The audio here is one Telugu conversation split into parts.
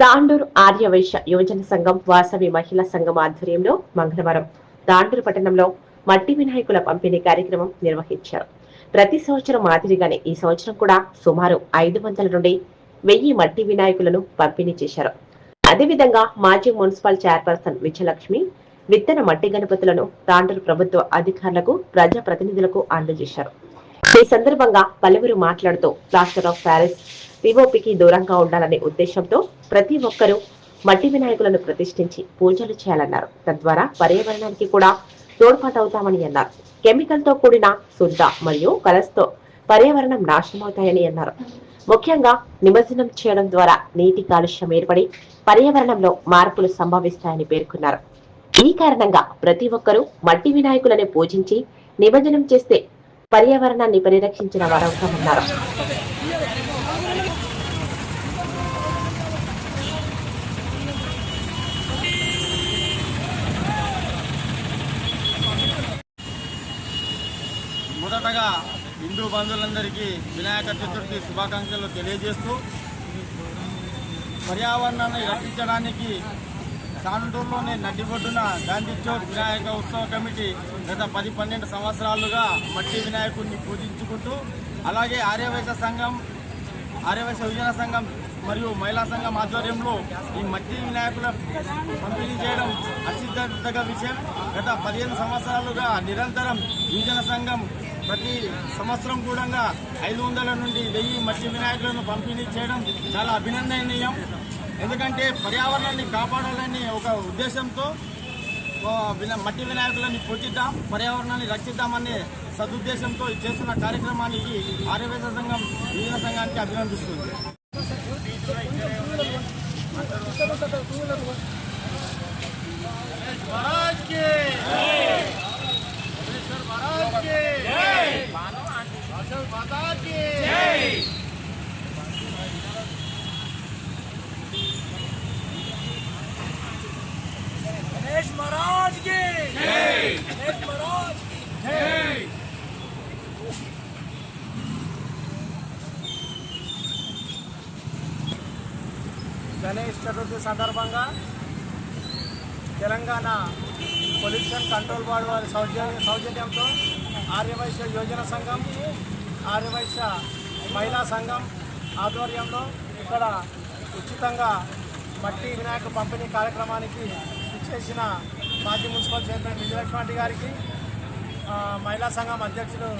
తాండూరు ఆర్యవైశ్య యువజన సంఘం వాసవి మహిళా సంఘం ఆధ్వర్యంలో మంగళవారం తాండూరు పట్టణంలో మట్టి వినాయకుల పంపిణీ కార్యక్రమం నిర్వహించారు. ప్రతి సంవత్సరం మాదిరిగానే ఈ సంవత్సరం కూడా సుమారు ఐదు వందల నుండి వెయ్యి మట్టి వినాయకులను పంపిణీ చేశారు. అదేవిధంగా మాజీ మున్సిపల్ చైర్పర్సన్ విజయలక్ష్మి విత్తన మట్టి గణపతులను తాండూరు ప్రభుత్వ అధికారులకు ప్రజా ప్రతినిధులకు అందజేశారు. ఈ సందర్భంగా పలువురు మాట్లాడుతూ ప్లాస్టర్ ఆఫ్ ప్యారిస్ పిఓపికి దూరంగా ఉండాలనే ఉద్దేశంతో ప్రతి ఒక్కరూ మట్టి వినాయకులను ప్రతిష్ఠించి పూజలు చేయాలన్నారు. తద్వారా పర్యావరణానికి కూడా తోడ్పాటవుతామని అన్నారు. కెమికల్తో కూడిన శుద్ధ మరియు కలస్తో పర్యావరణం నాశనమవుతాయని అన్నారు. ముఖ్యంగా నిమజ్జనం చేయడం ద్వారా నీటి కాలుష్యం ఏర్పడి పర్యావరణంలో మార్పులు సంభవిస్తాయని పేర్కొన్నారు. ఈ కారణంగా ప్రతి ఒక్కరూ మట్టి వినాయకులను పూజించి నిమజ్జనం చేస్తే పర్యావరణాన్ని పరిరక్షించిన వారవుతామన్నారు మొదటగా హిందూ బంధువులందరికీ వినాయక చతుర్థి శుభాకాంక్షలు తెలియజేస్తూ పర్యావరణాన్ని రక్షించడానికి తాండూరులోని నడ్డిబొడ్డున గాంధీ చౌక్ వినాయక ఉత్సవ కమిటీ గత పది పన్నెండు సంవత్సరాలుగా మట్టి వినాయకుడిని పూజించుకుంటూ అలాగే ఆర్యవైశ్య సంఘం ఆర్యవైశ్య యువజన సంఘం మరియు మహిళా సంఘం ఆధ్వర్యంలో ఈ మట్టి వినాయకుల పంపిణీ చేయడం హర్షించదగ్గ విషయం. గత పదిహేను సంవత్సరాలుగా నిరంతరం యువజన సంఘం ప్రతి సంవత్సరం కూడా ఐదు వందల నుండి వెయ్యి మట్టి వినాయకులను పంపిణీ చేయడం చాలా అభినందనీయం. ఎందుకంటే పర్యావరణాన్ని కాపాడాలని ఒక ఉద్దేశంతో విన- మట్టి వినాయకులని పూజిద్దాం పర్యావరణాన్ని రక్షిద్దామనే సదుద్దేశంతో చేస్తున్న కార్యక్రమానికి ఆర్యవేద సంఘం యువజన సంఘానికి అభినందిస్తుంది. महाराज की गणेश महाराज की గణేష్ చతుర్థి సందర్భంగా తెలంగాణ పొల్యూషన్ కంట్రోల్ బోర్డు వారి సౌజన్య సౌజన్యంతో ఆర్యవైశ్య యోజన సంఘం ఆర్యవైశ్య మహిళా సంఘం ఆధ్వర్యంలో ఇక్కడ ఉచితంగా మట్టి వినాయక పంపిణీ కార్యక్రమానికి చేసిన మాజీ మున్సిపల్ చైర్మన్ విజయలక్ష్మి గారికి మహిళా సంఘం అధ్యక్షులు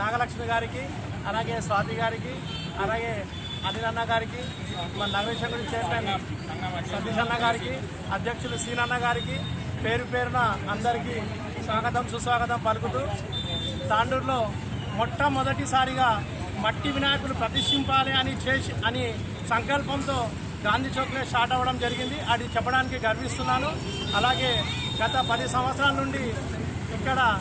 నాగలక్ష్మి గారికి అలాగే స్వాతి గారికి అలాగే అనిల్ అన్న గారికి మన నగరేశ్వరుడు చైర్మన్ సతీష్ అన్న గారికి అధ్యక్షులు సీనన్న గారికి పేరు పేరున అందరికీ స్వాగతం సుస్వాగతం పలుకుతూ తాండూరులో మొట్టమొదటిసారిగా మట్టి వినాయకులు ప్రతిష్ఠింపాలి అని చేసి అని సంకల్పంతో గాంధీ చౌక్లో స్టార్ట్ అవ్వడం జరిగింది. అది చెప్పడానికి గర్విస్తున్నాను. అలాగే గత పది సంవత్సరాల నుండి ఇక్కడ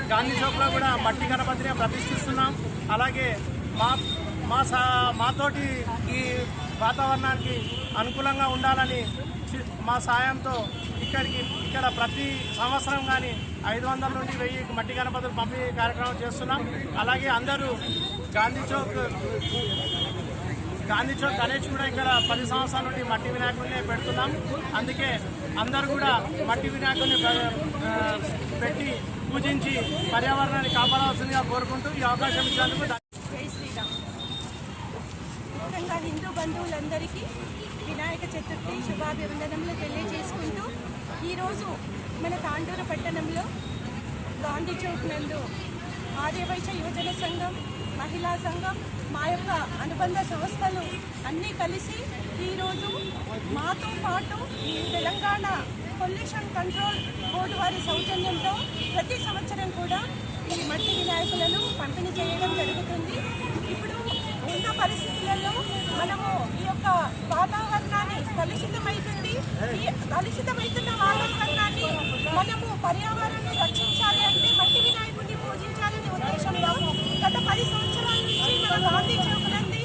గాంధీ చౌక్లో కూడా మట్టి గణపతిని ప్రతిష్ఠిస్తున్నాం. అలాగే మా మా సా మాతోటి ఈ వాతావరణానికి అనుకూలంగా ఉండాలని చి- మా సాయంతో ఇక్కడికి ఇక్కడ ప్రతి సంవత్సరం కానీ ఐదు వందల నుండి వెయ్యి మట్టి గణపతులు పంపిణీ కార్యక్రమం చేస్తున్నాం. అలాగే అందరూ గాంధీ చౌక్ గాంధీ చౌక్ గణేష్ కూడా ఇక్కడ పది సంవత్సరాల నుండి మట్టి వినాయకుడిని పెడుతున్నాం. అందుకే అందరు కూడా మట్టి వినాయకుడిని పెట్టి పూజించి పర్యావరణాన్ని కాపాడవలసిందిగా కోరుకుంటూ ఈ అవకాశం ఇచ్చినందుకు జై శ్రీరామ్. ముఖ్యంగా హిందూ బంధువులందరికీ వినాయక చతుర్థి శుభాభివందనములు తెలియజేసుకుంటూ ఈరోజు మన తాండూరు పట్టణంలో గాంధీ చౌక్ నందు ఆర్యవైశ్య యువజన సంఘం మహిళా సంఘం మా యొక్క అనుబంధ సంస్థలు అన్నీ కలిసి ఈరోజు మాతో పాటు తెలంగాణ పొల్యూషన్ కంట్రోల్ బోర్డు వారి సౌజన్యంతో ప్రతి సంవత్సరం కూడా ఈ మట్టి వినాయకులను పంపిణీ చేయడం జరుగుతుంది. ఇప్పుడు ఉన్న పరిస్థితులలో మనము ఈ యొక్క వాతావరణాన్ని కలుషితమవుతుంది ఈ కలుషితమవుతున్న వాతావరణాన్ని మనము పర్యావరణాన్ని రక్షించాలి అంటే మట్టి వినాయకుడిని పూజించాలనే ఉద్దేశంలో గత పది సంవత్సరాల నుంచి మన గాంధీ చౌక్ నంది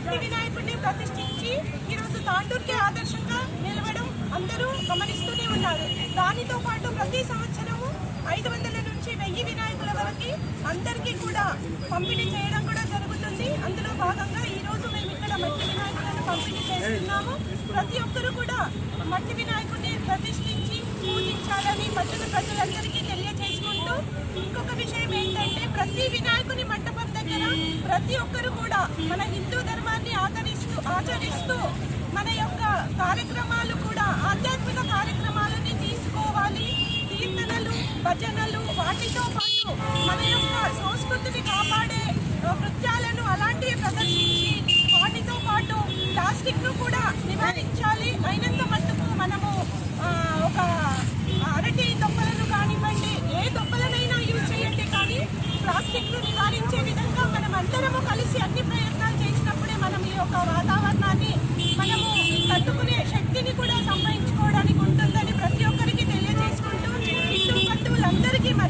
మట్టి వినాయకుడిని ప్రతిష్ఠించి ఈరోజు తాండూరుకే ఆదర్శంగా నిలవడం అందరూ గమనిస్తూనే ఉన్నారు. దానితో పాటు ప్రతి సంవత్సరము ఐదు వందల నుంచి వెయ్యి వినాయకుల వరకు అందరికీ కూడా పంపిణీ చేయడం కూడా జరుగుతుంది. అందులో భాగంగా ఈరోజు మేము ఇక్కడ మట్టి వినాయకులను పంపిణీ చేస్తున్నాము. ప్రతి ఒక్కరు కూడా మట్టి వినాయకుడిని ప్రతిష్ఠించి పూజించాలని పట్టణ ప్రజలందరికీ తెలియజేసుకుంటూ ఇంకొక విషయం ఏంటంటే ప్రతి వినాయకుని మంటపం దగ్గర ప్రతి ఒక్కరు కూడా మన హిందూ ధర్మాన్ని ఆచరిస్తూ ఆచరిస్తూ మన యొక్క కార్యక్రమాలు కూడా ఆధ్యాత్మిక కార్యక్రమాలని తీసుకోవాలి. కీర్తనలు భజనలు వాటితో పాటు మన యొక్క సంస్కృతిని కాపాడే నృత్యాలను అలాంటివి ప్రదర్శించి వాటితో పాటు ప్లాస్టిక్ను కూడా నివారించాలి. అయినంత మట్టుకు మనము ఒక అరటి దొప్పలను కానివ్వండి ఏ దొప్పలనైనా యూజ్ చేయండి కానీ ప్లాస్టిక్ను నివారించే విధంగా మనం అందరము కలిసి అన్ని ప్రయత్నాలు చేసినప్పుడే మనం ఈ యొక్క వాతావరణాన్ని మనము తట్టుకునే శక్తిని కూడా సంపాదించుకోవడానికి ఉంటుందని ప్రతి ఒక్కరికి తెలియజేసుకుంటూ హిందూ బంధువులందరికీ మరి ఒకసారి వినాయక చవితి శుభాభివందనలు తెలియజేసుకుంటూ ముగించుకుంటున్నాను. లైక్